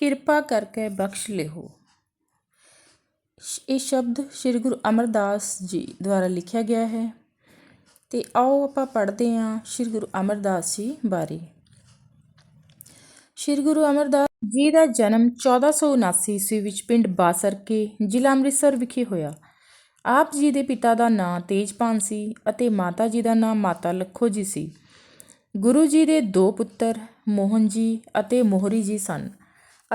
ਕਿਰਪਾ ਕਰਕੇ ਬਖਸ਼ ਲਿਓ ਸ਼- ਇਹ ਸ਼ਬਦ ਸ੍ਰੀ ਗੁਰੂ ਅਮਰਦਾਸ ਜੀ ਦੁਆਰਾ ਲਿਖਿਆ ਗਿਆ ਹੈ। ਤੇ ਆਓ ਆਪਾਂ ਪੜ੍ਹਦੇ ਹਾਂ ਸ੍ਰੀ ਗੁਰੂ ਅਮਰਦਾਸ ਜੀ ਬਾਰੇ। ਸ੍ਰੀ ਗੁਰੂ ਅਮਰਦਾਸ ਜੀ ਦਾ ਜਨਮ 1479 ਈਸਵੀ ਵਿੱਚ ਪਿੰਡ ਬਾਸਰਕੇ ਜ਼ਿਲ੍ਹਾ ਅੰਮ੍ਰਿਤਸਰ ਵਿਖੇ ਹੋਇਆ। ਆਪ ਜੀ ਦੇ ਪਿਤਾ ਦਾ ਨਾਂ ਤੇਜਪਾਨ ਸੀ ਅਤੇ ਮਾਤਾ ਜੀ ਦਾ ਨਾਂ ਮਾਤਾ ਲੱਖੋ ਜੀ ਸੀ। ਗੁਰੂ ਜੀ ਦੇ ਦੋ ਪੁੱਤਰ ਮੋਹਨ ਜੀ ਅਤੇ ਮੋਹਰੀ ਜੀ ਸਨ।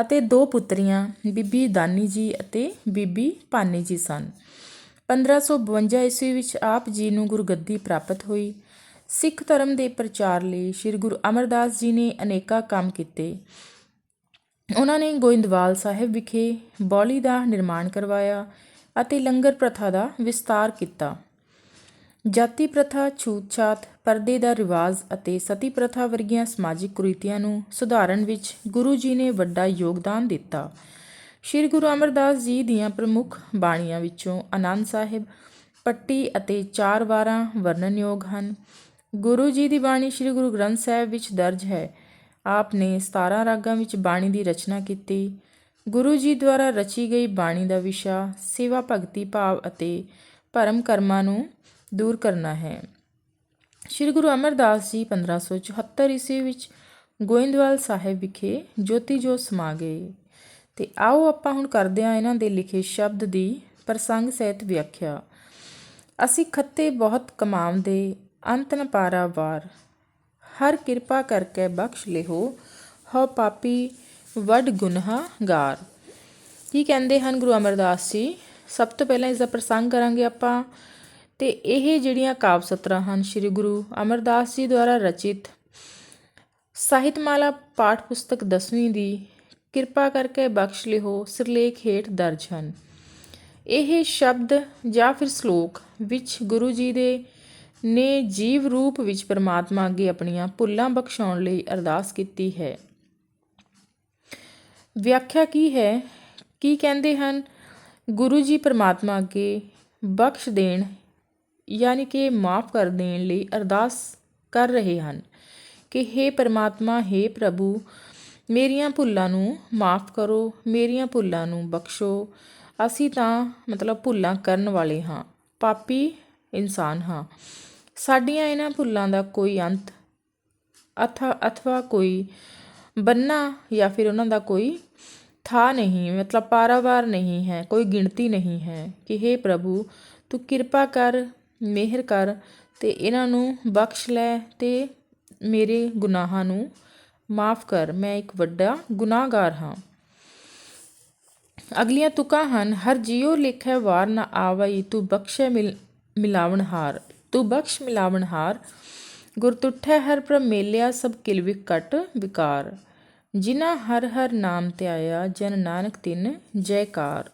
ਅਤੇ ਦੋ ਪੁੱਤਰੀਆਂ, ਬੀਬੀ ਦਾਨੀ ਜੀ ਅਤੇ ਬੀਬੀ ਭਾਨੀ ਜੀ ਸਨ। 1552 ਈਸਵੀ ਵਿੱਚ ਆਪ ਜੀ ਨੂੰ ਗੁਰਗੱਦੀ ਪ੍ਰਾਪਤ ਹੋਈ। ਸਿੱਖ ਧਰਮ ਦੇ ਪ੍ਰਚਾਰ ਲਈ ਸ੍ਰੀ ਗੁਰੂ ਅਮਰਦਾਸ ਜੀ ਨੇ ਅਨੇਕਾਂ ਕੰਮ ਕੀਤੇ। ਉਹਨਾਂ ਨੇ ਗੋਇੰਦਵਾਲ ਸਾਹਿਬ ਵਿਖੇ ਬੌਲੀ ਦਾ ਨਿਰਮਾਣ ਕਰਵਾਇਆ ਅਤੇ ਲੰਗਰ ਪ੍ਰਥਾ ਦਾ ਵਿਸਤਾਰ ਕੀਤਾ। ਜਾਤੀ ਪ੍ਰਥਾ, ਛੂਤ-ਛਾਤ, ਪਰਦੇ ਦਾ ਰਿਵਾਜ ਅਤੇ ਸਤੀ ਪ੍ਰਥਾ ਵਰਗੀਆਂ ਸਮਾਜਿਕ ਕੁਰੀਤੀਆਂ ਨੂੰ ਸੁਧਾਰਨ ਵਿੱਚ ਗੁਰੂ ਜੀ ਨੇ ਵੱਡਾ ਯੋਗਦਾਨ ਦਿੱਤਾ। ਸ੍ਰੀ ਗੁਰੂ ਅਮਰਦਾਸ ਜੀ ਦੀਆਂ ਪ੍ਰਮੁੱਖ ਬਾਣੀਆਂ ਵਿੱਚੋਂ ਆਨੰਦ ਸਾਹਿਬ, ਪੱਟੀ ਅਤੇ ਚਾਰ ਵਾਰਾਂ ਵਰਣਨਯੋਗ ਹਨ। ਗੁਰੂ ਜੀ ਦੀ ਬਾਣੀ ਸ੍ਰੀ ਗੁਰੂ ਗ੍ਰੰਥ ਸਾਹਿਬ ਵਿੱਚ ਦਰਜ ਹੈ। ਆਪ ਨੇ 17 ਰਾਗਾਂ ਵਿੱਚ ਬਾਣੀ ਦੀ ਰਚਨਾ ਕੀਤੀ। ਗੁਰੂ ਜੀ ਦੁਆਰਾ ਰਚੀ ਗਈ ਬਾਣੀ ਦਾ ਵਿਸ਼ਾ ਸੇਵਾ ਭਗਤੀ ਭਾਵ ਅਤੇ ਭਰਮ ਕਰਮਾਂ ਨੂੰ ਦੂਰ ਕਰਨਾ ਹੈ। ਸ੍ਰੀ ਗੁਰੂ ਅਮਰਦਾਸ ਜੀ 1574 ਈਸਵੀ ਵਿੱਚ ਗੋਇੰਦਵਾਲ ਸਾਹਿਬ ਵਿਖੇ ਜੋਤੀ ਜੋਤ ਸਮਾ ਗਏ। ਤੇ ਆਓ ਆਪਾਂ ਹੁਣ ਕਰਦੇ ਹਾਂ ਇਹਨਾਂ ਦੇ ਲਿਖੇ ਸ਼ਬਦ ਦੀ ਪ੍ਰਸੰਗ ਸਹਿਤ ਵਿਆਖਿਆ। ਅਸੀਂ ਖੱਤੇ ਬਹੁਤ ਕਮਾਉਂਦੇ, ਅੰਤ ਨ ਪਾਰਾਵਾਰ ਹਰ ਕਿਰਪਾ ਕਰਕੇ ਬਖਸ਼ ਲਿਓ ਹੋ ਪਾਪੀ ਵੱਡ ਗੁਨਾਹਗਾਰ ਕੀ ਕਹਿੰਦੇ ਹਨ ਗੁਰੂ ਅਮਰਦਾਸ ਜੀ? ਸਭ ਤੋਂ ਪਹਿਲਾਂ ਇਸ ਦਾ ਪ੍ਰਸੰਗ ਕਰਾਂਗੇ ਆਪਾਂ। ਅਤੇ ਇਹ ਜਿਹੜੀਆਂ ਕਾਵ ਸਤਰਾਂ ਹਨ, ਸ੍ਰੀ ਗੁਰੂ ਅਮਰਦਾਸ ਜੀ ਦੁਆਰਾ ਰਚਿਤ ਸਾਹਿਤਮਾਲਾ ਪਾਠ ਪੁਸਤਕ 10ਵੀਂ ਦੀ ਕਿਰਪਾ ਕਰਕੇ ਬਖਸ਼ ਲਿਓ, ਸਿਰਲੇਖ ਹੇਠ ਦਰਜ ਹਨ। ਇਹ ਸ਼ਬਦ ਜਾਂ ਫਿਰ ਸ਼ਲੋਕ ਵਿੱਚ ਗੁਰੂ ਜੀ ਦੇ ਨੇ ਜੀਵ ਰੂਪ ਵਿੱਚ ਪਰਮਾਤਮਾ ਅੱਗੇ ਆਪਣੀਆਂ ਭੁੱਲਾਂ ਬਖਸ਼ਾਉਣ ਲਈ ਅਰਦਾਸ ਕੀਤੀ ਹੈ। ਵਿਆਖਿਆ ਕੀ ਹੈ? ਕੀ ਕਹਿੰਦੇ ਹਨ? ਗੁਰੂ ਜੀ ਪਰਮਾਤਮਾ ਅੱਗੇ ਬਖਸ਼ ਦੇਣ ਯਾਨੀ ਕਿ ਮਾਫ ਕਰ ਦੇਣ ਲਈ ਅਰਦਾਸ ਕਰ ਰਹੇ ਹਨ ਕਿ हे ਪਰਮਾਤਮਾ हे ਪ੍ਰਭੂ ਮੇਰੀਆਂ ਭੁੱਲਾਂ ਨੂੰ ਮਾਫ ਕਰੋ ਮੇਰੀਆਂ ਭੁੱਲਾਂ ਨੂੰ ਬਖਸ਼ੋ ਅਸੀਂ ਤਾਂ ਮਤਲਬ ਭੁੱਲਾਂ ਕਰਨ ਵਾਲੇ ਹਾਂ ਪਾਪੀ ਇਨਸਾਨ ਹਾਂ ਸਾਡੀਆਂ ਇਹਨਾਂ ਭੁੱਲਾਂ ਦਾ ਕੋਈ ਅੰਤ ਅਥਾ ਅਥਵਾ ਕੋਈ ਬੰਨਾ ਜਾਂ ਫਿਰ ਉਹਨਾਂ ਦਾ ਕੋਈ ਥਾ ਨਹੀਂ ਮਤਲਬ ਪਾਰਾਵਾਰ ਨਹੀਂ ਹੈ ਕੋਈ ਗਿਣਤੀ ਨਹੀਂ ਹੈ ਕਿ हे ਪ੍ਰਭੂ ਤੂੰ ਕਿਰਪਾ ਕਰ ਮਿਹਰ ਕਰ ਅਤੇ ਇਹਨਾਂ ਨੂੰ ਬਖਸ਼ ਲੈ ਅਤੇ ਮੇਰੇ ਗੁਨਾਹਾਂ ਨੂੰ ਮਾਫ ਕਰ। ਮੈਂ ਇੱਕ ਵੱਡਾ ਗੁਨਾਹਗਾਰ ਹਾਂ। ਅਗਲੀਆਂ ਤੁਕਾਂ ਹਨ, ਹਰ ਜਿਉ ਲਿਖੈ ਵਾਰ ਨਾ ਆਵਈ, ਤੂੰ ਬਖਸ਼ੈ ਮਿਲ, ਮਿਲਾਵਣਹਾਰ, ਤੂੰ ਬਖਸ਼ ਮਿਲਾਵਣਹਾਰ। ਗੁਰ ਤੁਠੈ ਹਰ ਪ੍ਰਮੇਲਿਆ ਸਭ ਕਿਲ ਵਿਕਟ ਵਿਕਾਰ। ਜਿਨਾ ਹਰ ਹਰ ਨਾਮ ਧਿਆਇਆ, ਜਨ ਨਾਨਕ ਤਿਨ ਜੈਕਾਰ।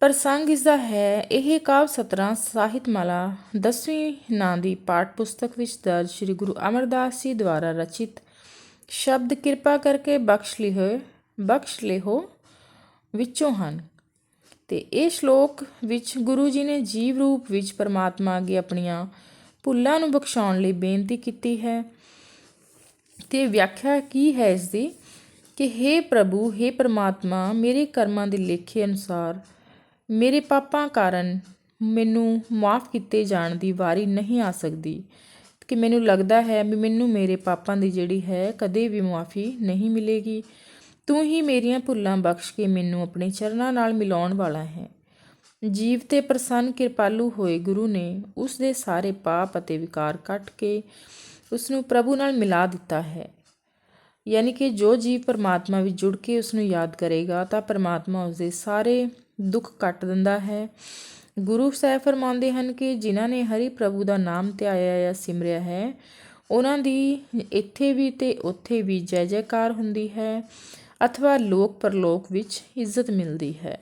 ਪ੍ਰਸੰਗ ਇਸ ਦਾ ਹੈ, ਇਹ ਕਾਵ ਸਤਰਾਂ ਸਾਹਿਤਮਾਲਾ 10ਵੀਂ ਨਾਂ ਦੀ ਪਾਠ ਪੁਸਤਕ ਵਿੱਚ ਦਰਜ ਸ੍ਰੀ ਗੁਰੂ ਅਮਰਦਾਸ ਜੀ ਦੁਆਰਾ ਰਚਿਤ। ਸ਼ਬਦ ਕਿਰਪਾ ਕਰਕੇ ਬਖਸ਼ ਲਿਹੋ ਬਖਸ਼ ਲਿਹੋ ਵਿੱਚੋਂ ਹਨ। ਤੇ ਇਹ ਸ਼ਲੋਕ ਵਿੱਚ ਗੁਰੂ ਜੀ ਨੇ ਜੀਵ ਰੂਪ ਵਿੱਚ ਪਰਮਾਤਮਾ ਅੱਗੇ ਆਪਣੀਆਂ ਭੁੱਲਾਂ ਨੂੰ ਬਖਸ਼ਾਉਣ ਲਈ ਬੇਨਤੀ ਕੀਤੀ ਹੈ। ਤੇ ਵਿਆਖਿਆ ਕੀ ਹੈ ਇਸ ਦੀ? ਕਿ हे ਪ੍ਰਭੂ हे ਪਰਮਾਤਮਾ, ਮੇਰੇ ਕਰਮਾਂ ਦੇ ਲੇਖੇ ਅਨੁਸਾਰ ਮੇਰੇ ਪਾਪਾਂ ਕਾਰਨ ਮੈਨੂੰ ਮਾਫ ਕੀਤੇ ਜਾਣ ਦੀ ਵਾਰੀ ਨਹੀਂ ਆ ਸਕਦੀ। ਕਿ ਮੈਨੂੰ ਲੱਗਦਾ ਹੈ ਵੀ ਮੈਨੂੰ ਮੇਰੇ ਪਾਪਾਂ ਦੀ ਜਿਹੜੀ ਹੈ, ਕਦੇ ਵੀ ਮਾਫੀ ਨਹੀਂ ਮਿਲੇਗੀ। ਤੂੰ ਹੀ ਮੇਰੀਆਂ ਭੁੱਲਾਂ ਬਖਸ਼ ਕੇ ਮੈਨੂੰ ਆਪਣੇ ਚਰਨਾਂ ਨਾਲ ਮਿਲਾਉਣ ਵਾਲਾ ਹੈ। ਜੀਵ ਤੇ ਪ੍ਰਸੰਨ ਕਿਰਪਾਲੂ ਹੋਏ ਗੁਰੂ ਨੇ ਉਸ ਦੇ ਸਾਰੇ ਪਾਪ ਅਤੇ ਵਿਕਾਰ ਕੱਟ ਕੇ ਉਸ ਨੂੰ ਪ੍ਰਭੂ ਨਾਲ ਮਿਲਾ ਦਿੱਤਾ ਹੈ। ਯਾਨੀ ਕਿ ਜੋ ਜੀਵ ਪਰਮਾਤਮਾ ਵਿੱਚ ਜੁੜ ਕੇ ਉਸ ਨੂੰ ਯਾਦ ਕਰੇਗਾ, ਤਾਂ ਪਰਮਾਤਮਾ ਉਸ ਦੇ ਸਾਰੇ ਦੁੱਖ ਕੱਟ ਦਿੰਦਾ ਹੈ। ਗੁਰੂ ਸਾਹਿਬ ਫਰਮਾਉਂਦੇ ਹਨ ਕਿ ਜਿਨ੍ਹਾਂ ਨੇ ਹਰੀ ਪ੍ਰਭੂ ਦਾ ਨਾਮ ਧਿਆਇਆ ਜਾਂ ਸਿਮਰਿਆ ਹੈ, ਉਹਨਾਂ ਦੀ ਇੱਥੇ ਵੀ ਤੇ ਉੱਥੇ ਵੀ ਜੈ ਜੈਕਾਰ ਹੁੰਦੀ ਹੈ, ਅਥਵਾ ਲੋਕ ਪਰਲੋਕ ਵਿੱਚ ਇੱਜ਼ਤ ਮਿਲਦੀ ਹੈ।